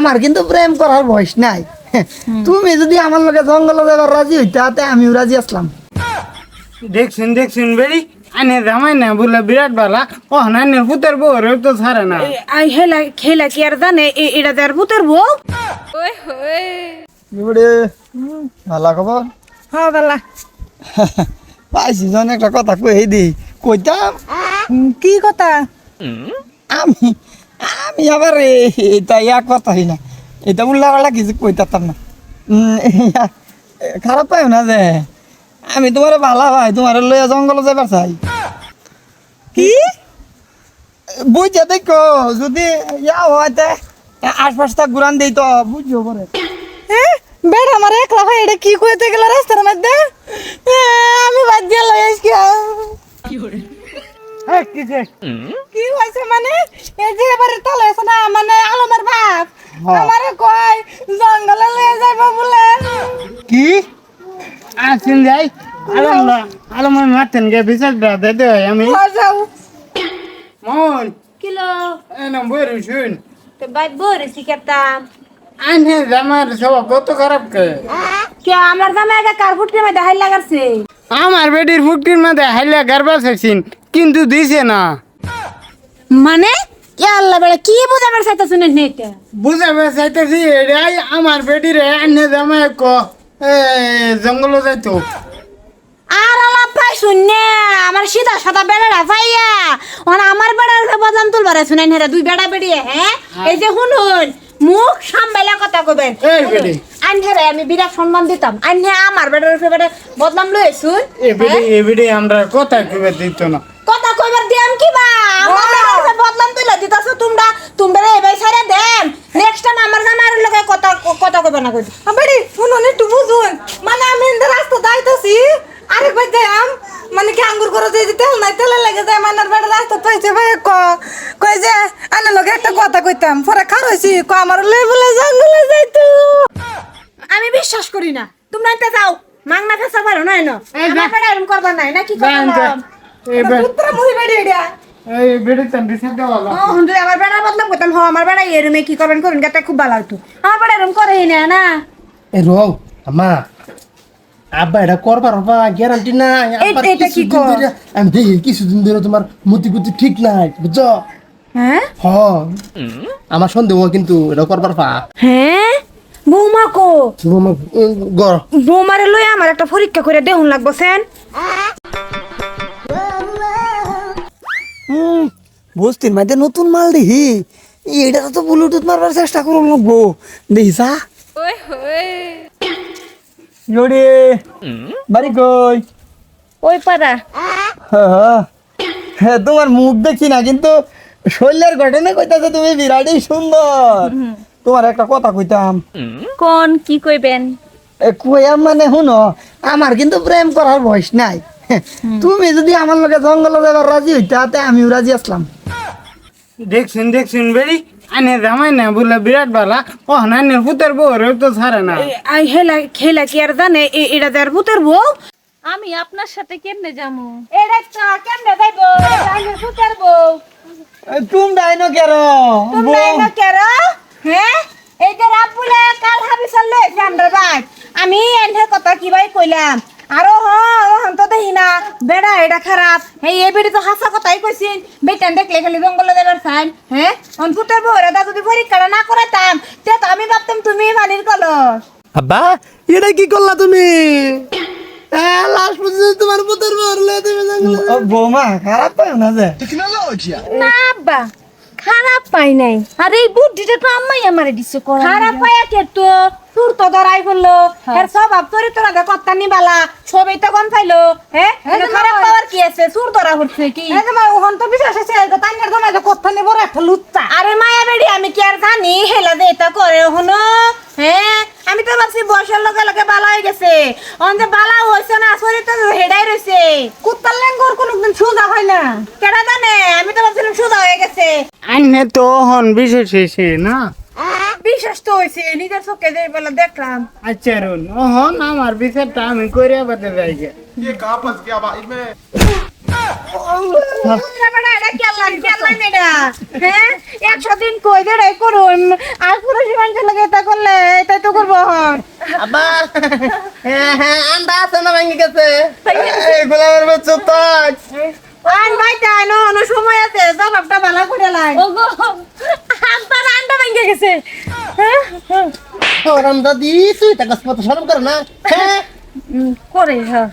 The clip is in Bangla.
আমার কিন্তু প্রেম করার বয়স নাই। তুমি যদি আমার লগে জঙ্গলে যাবার রাজি হইতা আমিও রাজি আসলাম। দেখছেন দেখছেন বেড়ি আনে জামাই না বলে বিরাট বালা ও নানের পুতের বউ রে তো ছাড়ে না। আই হেলা খেলা কি আর জানে? এ- এটা যার ভূতের বউ? এবারে ভালো খবর? হ্যাঁ বেলা পাইছি জন একটা কথা কই দি কইতাম? কি কথা? আমি আমি আবার এটা ইয়া কথাই না। এটা উল্লা পাল্লা কিছু কইতাম না। খারাপ পাইও না যে। আমি তোমার ভালা ভাই তোমার লইয়া জঙ্গলে যাবার চাই। কি? বুঝছে দেখো যদি ইয়া হয়তে আশপাশটা ঘুরান দিই তো বুঝছ পরে। হ্যাঁ বেড়া আমার একলা ভাই এটা কি কইতে গেল রাস্তার মধ্যে? আমি বাদ দিয়ে লই আজকে হ্যাঁ কিসে কি হয়েছে মানে এই যে এবারে তলে আছে না মানে আলমের বাপ হ্যাঁ। আমারে কয় জঙ্গলে লয়ে যাইব বলে। কি? আসেন যাই। আলম আলম মাতেন গে দে দে আমি। যাও। মন। কিলো? এনে বইরে শুন। তো বাইক বরে শিখাতাম আনে জামার সব কত খারাপ কে? কে আমার জামাই আগে কার্পুটের মধ্যে হাই লাগাছে আমার বেটির ফুটির মধ্যে হাইলা গারবা কিন্তু দিছে না। মানে? আল্লাহ বেড়া কি বুঝাবার চাইতা শুনেন নি এটা বুঝাবে চাইতেছি এটাই আমার বেটিরে জামাই ক এ, যাইতো। আর আলাপ পাই শুনে আমার সিধা সাদা বেড়া পাইয়া ওনা আমার বেড়ার বদলাম তুলবারে শুনেন হেরা দুই বেড়া বেড়িয়ে হ্যাঁ? এই যে শুনুন মুখ সামবেলা কথা কবেন আনহেরে আমি বিরাট সম্মান দিতাম। আনহে আমার বেড়ার উপরে বদলাম লই শুন এ বেটি এ বেটি আমরা কথা কইবে দিত না। কথা কইবার দিয়াম কি বা? আমার বদলাম তুইলা দিতাছো তোমরা তোমরা এবাই ছাড়া দেন। নেক্সট টাইম আমার জামার লগে কথা কথা কইবে না কই বেড়ি শুনুন একটু বুঝুন। মানে আমি ইন্দা রাস্তা দাইতাছি আরেক ভাই যাম মানে কি আঙ্গুর করে যে তেল নাই তেলে লেগে যায় মানার বেড়া রাস্তা পাইছে ভাই ক। কই যে আনে লগে একটা কথা কইতাম পরে খারইছি ক আমার লই বলে জঙ্গলে যাইতো। আমি বিশ্বাস করি না। তোমরা এটা যাও মাংনা ফেসা পারো না না। এই যা। আমার বেড়া এরকম করবা নাই নাকি বে- পুত্র মুহি বেড়ি। এটা এই ও হুন্ডু আমার বেড়া বদলাম করতাম। হ আমার বেড়া এরমে কি করবেন করুন গেটা খুব ভালো হতো। আমার বেড়া এরকম করে না না। এ রও আমা আব্বা এটা করবার হবা গ্যারান্টি নাই। আব্বার এটা কি কর? আমি দেখি কিছুদিন ধরে তোমার মতি গতি ঠিক নাই বুঝছ? হ্যাঁ? হ আমার সন্দেহ কিন্তু এটা করবার পা হ্যাঁ? বৌমা কো? গর বৌমারে লই আমার একটা পরীক্ষা করে দেহুন লাগবো সেন। হুম বস্তির মধ্যে নতুন মাল দেখি। এটা তো ব্লুটুথ মারবার চেষ্টা করুন লাগবো। দেখিসা জড়ি বাড়ি কই? ওই পাড়া। হ্যাঁ, হ্যাঁ। তোমার মুখ দেখি না কিন্তু শৈলের ঘটনা কইতাছে তুমি বিরাটই সুন্দর। তোমার একটা কথা কইতাম। কোন কি কইবেন? কইয়াম মানে শুনো আমার কিন্তু প্রেম করার বয়স নাই। তুমি যদি আমার লগে জঙ্গলে যাবার রাজি হইতা তে আমিও রাজি আসলাম। দেখছেন দেখছেন বেড়ি আনে জামাই না বলে বিরাট বালা। ও নানের পুতের বউ রে তো ছাড়ে না। আই হেলা খেলা কি আর জানে এ- এটা যার ভূতের বউ? আমি আপনার সাথে কেমনে যামু এটা তো কেমনে যাইবো এটা ভূতের বউ। তুমি ডাইনো কেন তোমরা এনো কেরো? হ্যাঁ এই যে রাবুলে কাল হাবিসাল লইছে আমরা ভাই আমি এনে কথা কি ভাই কইলাম? আরও হন তো দেখি না। বেড়া এটা খারাপ। এই এই বেড়ি তো হাসা কথাই কইছিন বেটান দেখলে খালি জঙ্গলে দেবার চাই হ্যাঁ অনপুতের বউরা দা যদি পরীক্ষাটা না করাতাম তে তো আমি ভাবতাম তুমি কলস। আব্বা এটা কি করলা তুমি? লাস্ট পর্যন্ত তোমার পুতের মরলে তুমি জঙ্গলে ও, বৌমা খারাপ পাও না যে। না আব্বা খারাপ পাই নাই। আর এই বুদ্ধিটা তো আম্মাই আমারে দিছে করা খারাপ পায়া কে তো? তোর তো ধরাই বলল এর স্বভাব চরিত্র দে কত্তা নিবালা ছবি তো গন পাইলো হ্যাঁ খারাপ পাওয়ার কি আছে? সুর ধরা হচ্ছে কি? ওহন তো বিশ্বাস আছে তাইনের একটা লুচ্চা। আরে মায়া বেড়ি আমি কি আর জানি? হেলা দে এটা করে হনো হ্যাঁ আমি তো ভাবছি বয়সের লগে লগে বালা হয়ে গেছে। অন যে বালা হয়েছে না চরিত্র হেডাই রইছে। কুত্তার লেঙ্গুর কোনদিন সুজা হয় না। কেডা জানে? আমি তো ভাবছিলাম সুজা হয়ে গেছে। আইনে তো হন বিশেষ হয়েছে না? বিশ্বাস তো হয়েছে নিজের চোখে যে বেলা দেখলাম আচ্ছা রুন ও আমার বিচারটা আমি করে বাদে যাই গে। হ্যাঁ একশো দিন কই দে রে করুন আর পুরো মানুষের লাগে এটা করলে এটাই তো করব হন আব্বা হ্যাঁ হ্যাঁ আন্ডা আছে না ভেঙে গেছে? এগুলো আমার চুপ থাক আন ভাই তাই নো নো সময় আছে জবাবটা ভালো করে লাই। গেছে। হ্যাঁ তোর আন্ডা দি তুই তা গাছ সরম করে না। হ্যাঁ। করে হ্যাঁ।